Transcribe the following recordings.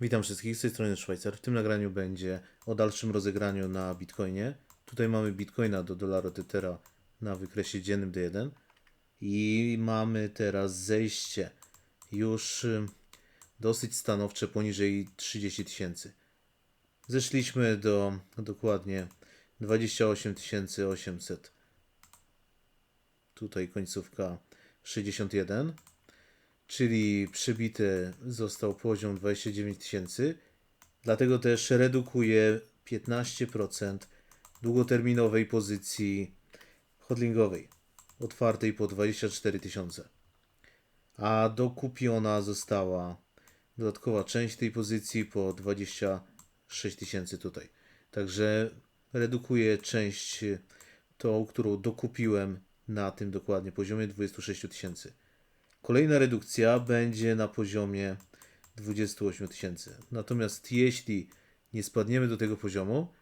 Witam wszystkich z tej strony Szwajcar. W tym nagraniu będzie o dalszym rozegraniu na Bitcoinie. Tutaj mamy Bitcoina do dolara Tethera na wykresie dziennym D1 i mamy teraz zejście już y, dosyć stanowcze poniżej 30 tysięcy. Zeszliśmy do dokładnie 28 800. Tutaj końcówka 61 czyli przybity został poziom 29 tysięcy. Dlatego też redukuje 15% długoterminowej pozycji hodlingowej, otwartej po 24 tysiące. A dokupiona została dodatkowa część tej pozycji po 26 tysięcy tutaj. Także redukuję część tą, którą dokupiłem na tym dokładnie poziomie 26 tysięcy. Kolejna redukcja będzie na poziomie 28 tysięcy. Natomiast jeśli nie spadniemy do tego poziomu,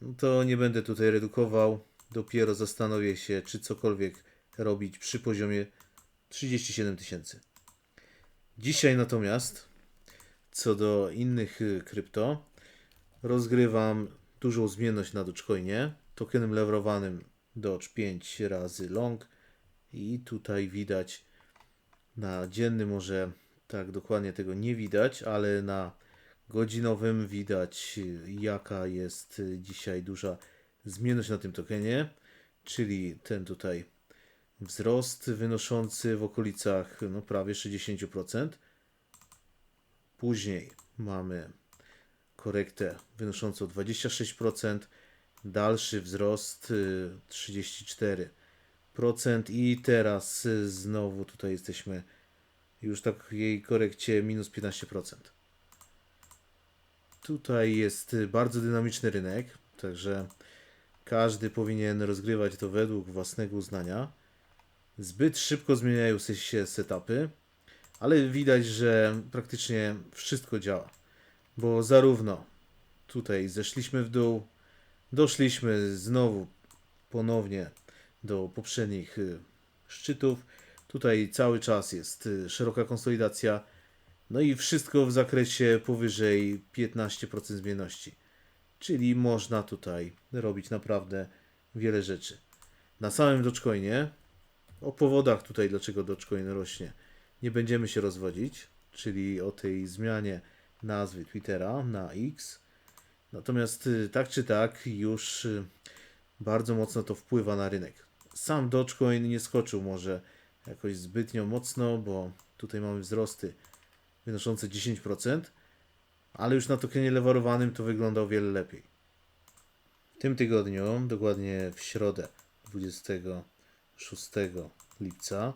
no to nie będę tutaj redukował. Dopiero zastanowię się, czy cokolwiek robić przy poziomie 37 tysięcy. Dzisiaj natomiast, co do innych y, krypto, rozgrywam dużą zmienność na Dogecoinie, tokenem leverowanym Doge 5 razy long i tutaj widać na dzienny może tak dokładnie tego nie widać, ale na godzinowym widać y, jaka jest y, dzisiaj duża zmienność na tym tokenie, czyli ten tutaj wzrost wynoszący w okolicach no, prawie 60%. Później mamy korektę wynoszącą 26%, dalszy wzrost y, 34% i teraz znowu tutaj jesteśmy już tak jej korekcie minus 15%. Tutaj jest bardzo dynamiczny rynek, także każdy powinien rozgrywać to według własnego uznania. Zbyt szybko zmieniają się setupy, ale widać, że praktycznie wszystko działa, bo zarówno tutaj zeszliśmy w dół, doszliśmy znowu ponownie do poprzednich y, szczytów. Tutaj cały czas jest y, szeroka konsolidacja. No i wszystko w zakresie powyżej 15% zmienności. Czyli można tutaj robić naprawdę wiele rzeczy. Na samym Dogecoinie, o powodach tutaj, dlaczego Dogecoin rośnie, nie będziemy się rozwodzić, czyli o tej zmianie nazwy Twittera na X. Natomiast y, tak czy tak, już bardzo mocno to wpływa na rynek. Sam Dogecoin nie skoczył może jakoś zbytnio mocno, bo tutaj mamy wzrosty wynoszące 10%, ale już na tokenie lewarowanym to wygląda o wiele lepiej. W tym tygodniu, dokładnie w środę 26 lipca,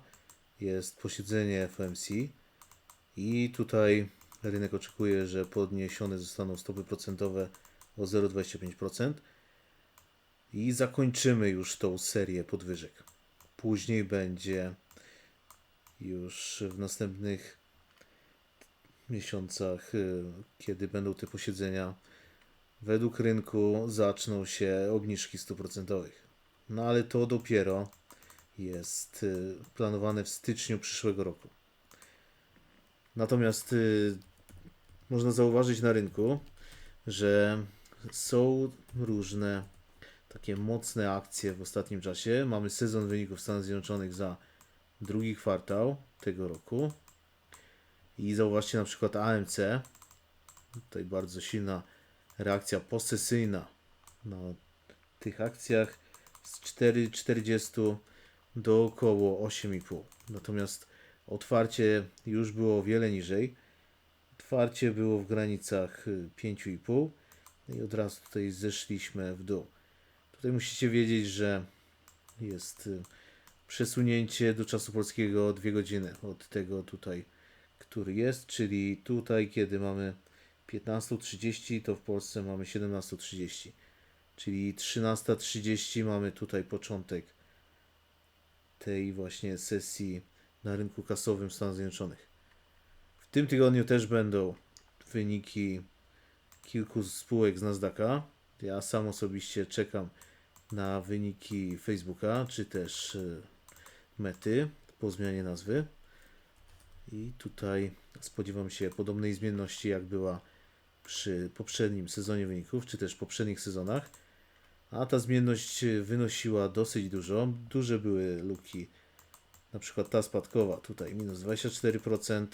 jest posiedzenie FOMC i tutaj rynek oczekuje, że podniesione zostaną stopy procentowe o 0,25% i zakończymy już tą serię podwyżek. Później będzie już w następnych miesiącach, y, kiedy będą te posiedzenia, według rynku zaczną się obniżki procentowych. No ale to dopiero jest y, planowane w styczniu przyszłego roku. Natomiast y, można zauważyć na rynku, że są różne takie mocne akcje w ostatnim czasie. Mamy sezon wyników Stanów Zjednoczonych za drugi kwartał tego roku. I zauważcie na przykład AMC. Tutaj bardzo silna reakcja posesyjna na tych akcjach z 4,40 do około 8,5. Natomiast otwarcie już było o wiele niżej. Otwarcie było w granicach 5,5 i od razu tutaj zeszliśmy w dół. Tutaj musicie wiedzieć, że jest y, przesunięcie do czasu polskiego 2 godziny od tego tutaj, który jest, czyli tutaj, kiedy mamy 15.30, to w Polsce mamy 17.30, czyli 13.30 mamy tutaj początek tej właśnie sesji na rynku kasowym Stanów Zjednoczonych. W tym tygodniu też będą wyniki kilku spółek z Nasdaqa. Ja sam osobiście czekam na wyniki Facebooka, czy też y, Mety po zmianie nazwy. I tutaj spodziewam się podobnej zmienności, jak była przy poprzednim sezonie wyników, czy też poprzednich sezonach. A ta zmienność wynosiła dosyć dużo. Duże były luki, na przykład ta spadkowa, tutaj minus 24%,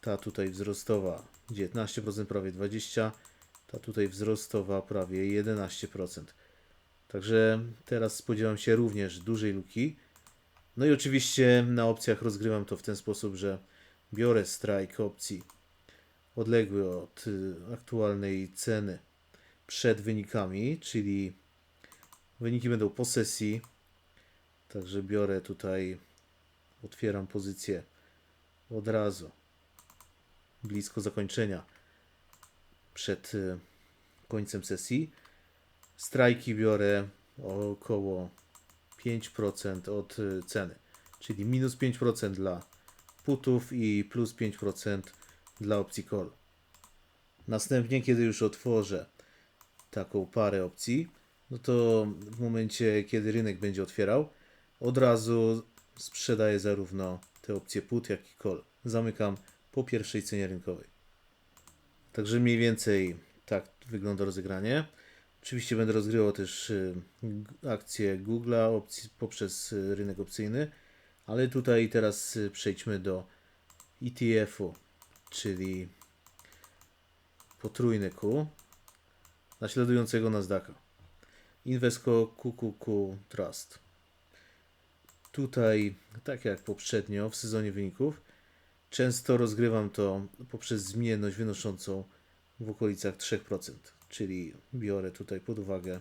ta tutaj wzrostowa 19%, prawie 20%, ta tutaj wzrostowa prawie 11%. Także teraz spodziewam się również dużej luki. No i oczywiście na opcjach rozgrywam to w ten sposób, że biorę strike opcji odległy od y, aktualnej ceny przed wynikami, czyli wyniki będą po sesji. Także biorę tutaj, otwieram pozycję od razu, blisko zakończenia, przed y, końcem sesji. Strajki biorę około 5% od y, ceny, czyli minus 5% dla putów i plus 5% dla opcji call. Następnie, kiedy już otworzę taką parę opcji, no to w momencie, kiedy rynek będzie otwierał, od razu sprzedaję zarówno te opcje put, jak i call. Zamykam po pierwszej cenie rynkowej. Także mniej więcej tak wygląda rozegranie. Oczywiście będę rozgrywał też y, akcje Google'a poprzez y, rynek opcyjny, ale tutaj teraz y, przejdźmy do ETF-u, czyli potrójny Q naśladującego Nasdaqa. Invesco QQQ Trust. Tutaj, tak jak poprzednio w sezonie wyników, często rozgrywam to poprzez zmienność wynoszącą w okolicach 3%, czyli biorę tutaj pod uwagę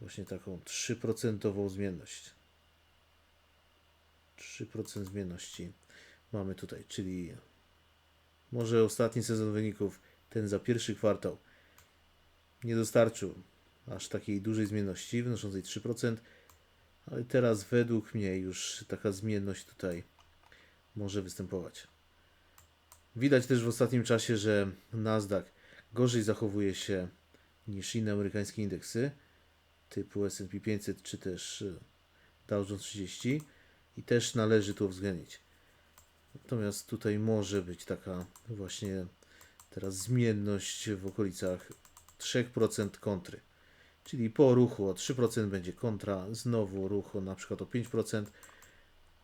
właśnie taką 3% zmienność. 3% zmienności mamy tutaj, czyli może ostatni sezon wyników, ten za pierwszy kwartał, nie dostarczył aż takiej dużej zmienności wynoszącej 3%, ale teraz według mnie już taka zmienność tutaj może występować. Widać też w ostatnim czasie, że Nasdaq gorzej zachowuje się niż inne amerykańskie indeksy typu S&P 500 czy też y, Dow Jones 30 i też należy to uwzględnić. Natomiast tutaj może być taka właśnie teraz zmienność w okolicach 3% kontry. Czyli po ruchu o 3% będzie kontra, znowu ruchu na przykład o 5%,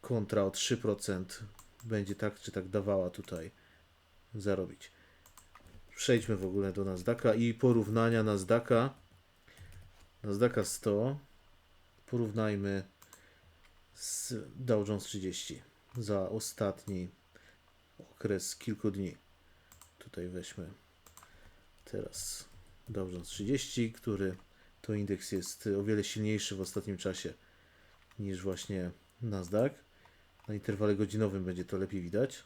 kontra o 3% będzie tak czy tak dawała tutaj zarobić. Przejdźmy w ogóle do Nasdaqa i porównania Nasdaqa. Nasdaqa 100 porównajmy z Dow Jones 30 za ostatni okres kilku dni. Tutaj weźmy teraz Dow Jones 30, który to indeks jest o wiele silniejszy w ostatnim czasie niż właśnie Nasdaq. Na interwale godzinowym będzie to lepiej widać.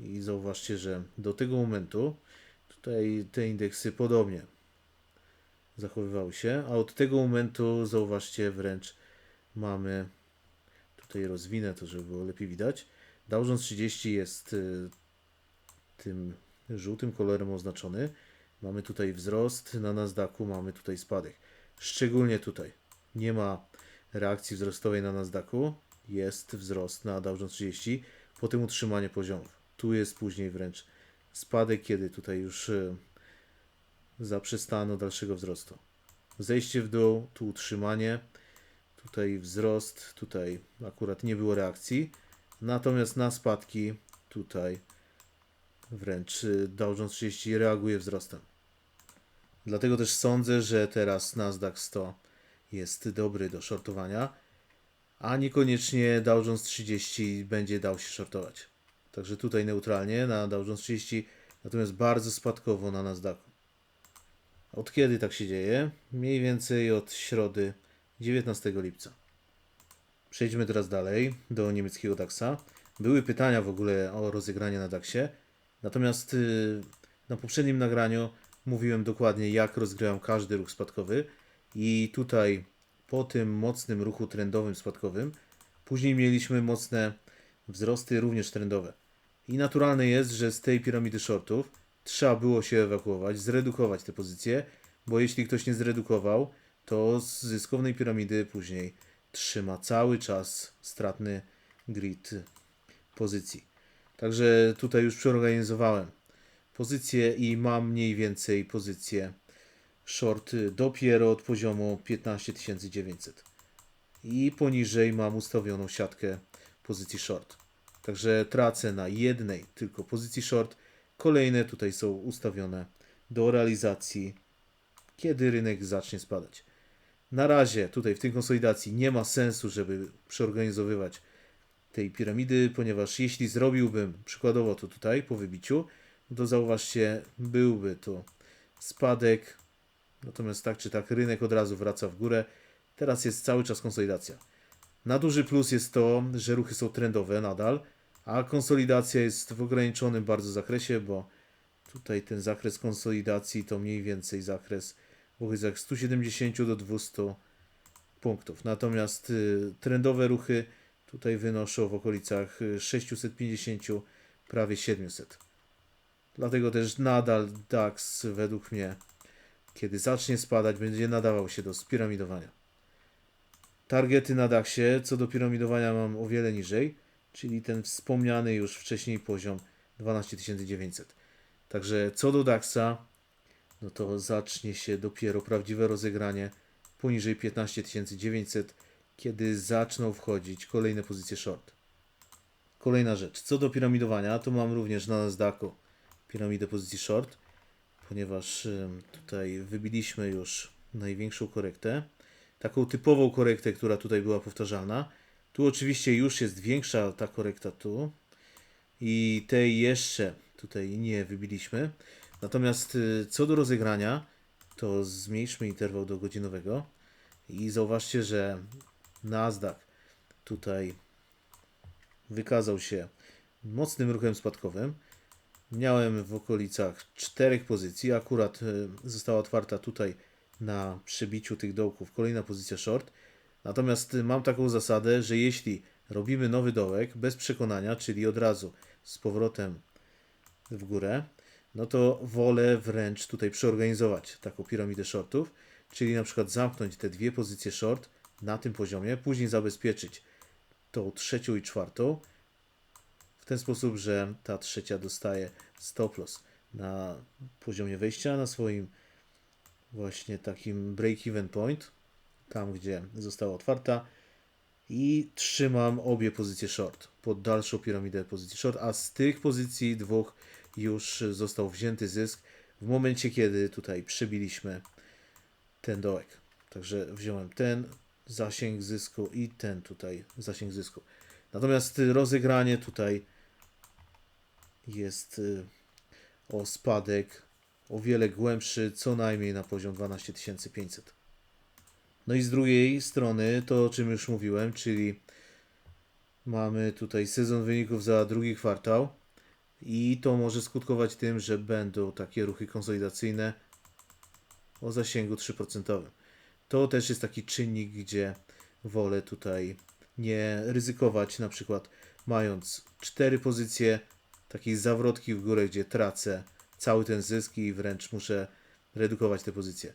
I zauważcie, że do tego momentu tutaj te indeksy podobnie zachowywały się, a od tego momentu zauważcie wręcz mamy tutaj rozwinę to, żeby było lepiej widać. Dow Jones 30 jest y, tym żółtym kolorem oznaczony. Mamy tutaj wzrost, na Nasdaqu mamy tutaj spadek. Szczególnie tutaj nie ma reakcji wzrostowej na Nasdaqu, jest wzrost na Dow Jones 30, potem utrzymanie poziomów. Tu jest później wręcz spadek, kiedy tutaj już y, zaprzestano dalszego wzrostu. Zejście w dół, tu utrzymanie, tutaj wzrost, tutaj akurat nie było reakcji. Natomiast na spadki tutaj wręcz y, Dow Jones 30 reaguje wzrostem. Dlatego też sądzę, że teraz Nasdaq 100 jest dobry do shortowania, a niekoniecznie Dow Jones 30 będzie dał się shortować. Także tutaj neutralnie na Dow Jones 30, natomiast bardzo spadkowo na Nasdaqu. Od kiedy tak się dzieje? Mniej więcej od środy 19 lipca. Przejdźmy teraz dalej do niemieckiego DAXa. Były pytania w ogóle o rozegranie na DAXie. Natomiast y, na poprzednim nagraniu mówiłem dokładnie, jak rozgrywam każdy ruch spadkowy. I tutaj po tym mocnym ruchu trendowym spadkowym, później mieliśmy mocne wzrosty również trendowe. I naturalne jest, że z tej piramidy shortów trzeba było się ewakuować, zredukować te pozycje, bo jeśli ktoś nie zredukował, to z zyskownej piramidy później trzyma cały czas stratny grid pozycji. Także tutaj już przeorganizowałem pozycję i mam mniej więcej pozycję short dopiero od poziomu 15900. I poniżej mam ustawioną siatkę pozycji short. Także tracę na jednej tylko pozycji short. Kolejne tutaj są ustawione do realizacji, kiedy rynek zacznie spadać. Na razie tutaj w tej konsolidacji nie ma sensu, żeby przeorganizowywać tej piramidy, ponieważ jeśli zrobiłbym przykładowo to tutaj po wybiciu, to zauważcie, byłby to spadek, natomiast tak czy tak rynek od razu wraca w górę. Teraz jest cały czas konsolidacja. Na duży plus jest to, że ruchy są trendowe nadal, a konsolidacja jest w ograniczonym bardzo zakresie, bo tutaj ten zakres konsolidacji to mniej więcej zakres w okolicach 170 do 200 punktów. Natomiast y, trendowe ruchy tutaj wynoszą w okolicach y, 650, prawie 700. Dlatego też nadal DAX według mnie, kiedy zacznie spadać, będzie nadawał się do spiramidowania. Targety na DAXie co do piramidowania mam o wiele niżej, czyli ten wspomniany już wcześniej poziom 12900. Także co do DAXa, no to zacznie się dopiero prawdziwe rozegranie poniżej 15900, kiedy zaczną wchodzić kolejne pozycje short. Kolejna rzecz, co do piramidowania, to mam również na Nasdaqu piramidę pozycji short, ponieważ tutaj wybiliśmy już największą korektę, taką typową korektę, która tutaj była powtarzalna. Tu oczywiście już jest większa ta korekta tu i tej jeszcze tutaj nie wybiliśmy. Natomiast y, co do rozegrania, to zmniejszmy interwał do godzinowego i zauważcie, że Nasdaq tutaj wykazał się mocnym ruchem spadkowym. Miałem w okolicach czterech pozycji, akurat y, została otwarta tutaj na przebiciu tych dołków kolejna pozycja short. Natomiast mam taką zasadę, że jeśli robimy nowy dołek bez przekonania, czyli od razu z powrotem w górę, no to wolę wręcz tutaj przeorganizować taką piramidę shortów, czyli na przykład zamknąć te dwie pozycje short na tym poziomie, później zabezpieczyć tą trzecią i czwartą w ten sposób, że ta trzecia dostaje stop loss na poziomie wejścia, na swoim właśnie takim break-even point, tam gdzie została otwarta i trzymam obie pozycje short pod dalszą piramidę pozycji short, a z tych pozycji dwóch już został wzięty zysk w momencie, kiedy tutaj przebiliśmy ten dołek. Także wziąłem ten zasięg zysku i ten tutaj zasięg zysku. Natomiast rozegranie tutaj jest y, o spadek o wiele głębszy, co najmniej na poziom 12500. No i z drugiej strony to, o czym już mówiłem, czyli mamy tutaj sezon wyników za drugi kwartał i to może skutkować tym, że będą takie ruchy konsolidacyjne o zasięgu 3%. To też jest taki czynnik, gdzie wolę tutaj nie ryzykować, na przykład mając cztery pozycje takiej zawrotki w górę, gdzie tracę cały ten zysk i wręcz muszę redukować te pozycje.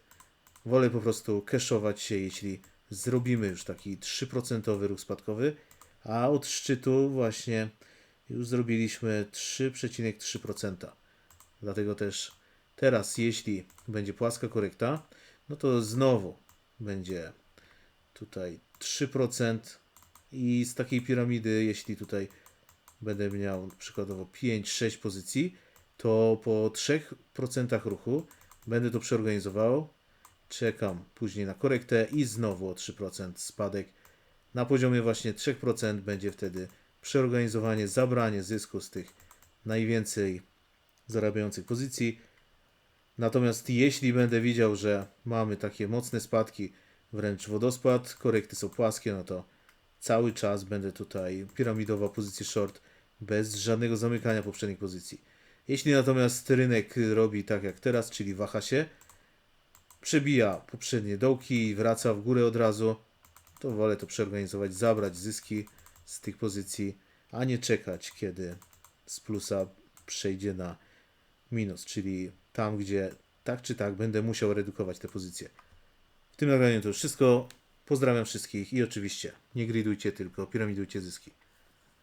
Wolę po prostu cashować się, jeśli zrobimy już taki 3% ruch spadkowy, a od szczytu właśnie już zrobiliśmy 3,3%. Dlatego też teraz, jeśli będzie płaska korekta, no to znowu będzie tutaj 3% i z takiej piramidy, jeśli tutaj będę miał przykładowo 5-6 pozycji, to po 3% ruchu będę to przeorganizował. Czekam później na korektę i znowu o 3% spadek. Na poziomie właśnie 3% będzie wtedy przeorganizowanie, zabranie zysku z tych najwięcej zarabiających pozycji. Natomiast jeśli będę widział, że mamy takie mocne spadki, wręcz wodospad, korekty są płaskie, no to cały czas będę tutaj piramidował pozycję short bez żadnego zamykania poprzednich pozycji. Jeśli natomiast rynek robi tak jak teraz, czyli waha się, przebija poprzednie dołki i wraca w górę od razu, to wolę to przeorganizować, zabrać zyski z tych pozycji, a nie czekać, kiedy z plusa przejdzie na minus, czyli tam, gdzie tak czy tak będę musiał redukować te pozycje. W tym nagraniu to już wszystko. Pozdrawiam wszystkich i oczywiście nie gridujcie, tylko piramidujcie zyski.